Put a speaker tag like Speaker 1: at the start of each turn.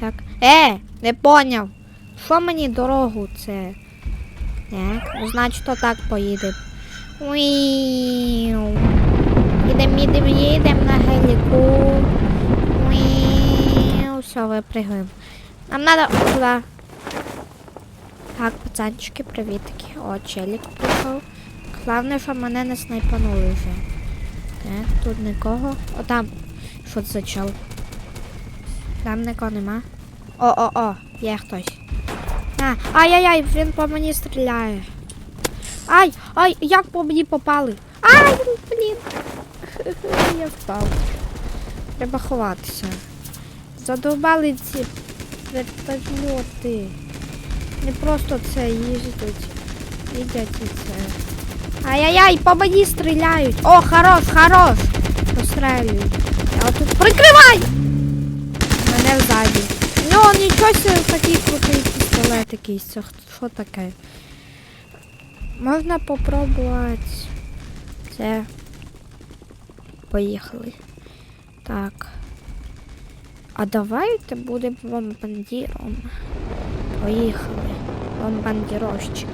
Speaker 1: Так. Е, не поняв. Що мені дорогу це? Так, значить то так поїде. Уіу. Їдем, їдем, їдем на геліку. Уіу. Все, випрыгуємо. Нам надо туди. Так, пацанчики, привітки. О, челік прийшов. Головне, що мене не снайпанули вже. Так, тут нікого. О, там. Що це за чел? Там нікого нема. О-о-о, є хтось. А, ай-яй-яй, він по мені стріляє. Ай, ай, як по мені попали? Ай, блін. Я впав. Треба ховатися. Задовбали ці вертольоти. Не просто це їздять. Їдять і це. Ай-яй-яй, по мені стріляють. О, хорош, хорош. Пострелюють. Я отут прикривай! Ззаді. Ну, такий крутий пістолет якийсь. Це що таке? Можна попробувати. Це. Поїхали. Так. А давайте будемо бомбандіром. Поїхали. Бомбандіровщик.